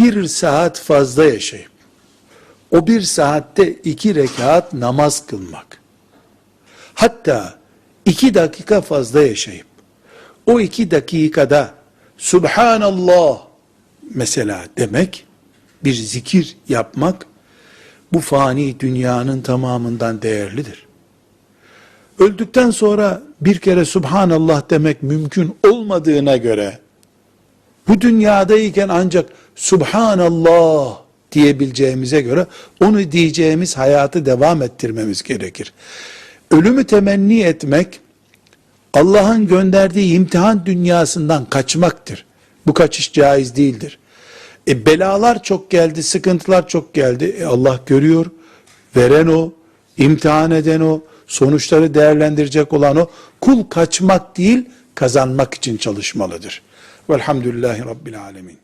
bir saat fazla yaşayıp, o bir saatte iki rekat namaz kılmak, hatta iki dakika fazla yaşayıp, o iki dakikada Subhanallah mesela demek, bir zikir yapmak, bu fani dünyanın tamamından değerlidir. Öldükten sonra bir kere Subhanallah demek mümkün olmadığına göre, bu dünyadayken ancak Subhanallah diyebileceğimize göre, onu diyeceğimiz hayatı devam ettirmemiz gerekir. Ölümü temenni etmek, Allah'ın gönderdiği imtihan dünyasından kaçmaktır. Bu kaçış caiz değildir. E belalar çok geldi, sıkıntılar çok geldi. E Allah görüyor, veren o, imtihan eden o, sonuçları değerlendirecek olan o. Kul kaçmak değil, kazanmak için çalışmalıdır. Velhamdülillahi Rabbil Alemin.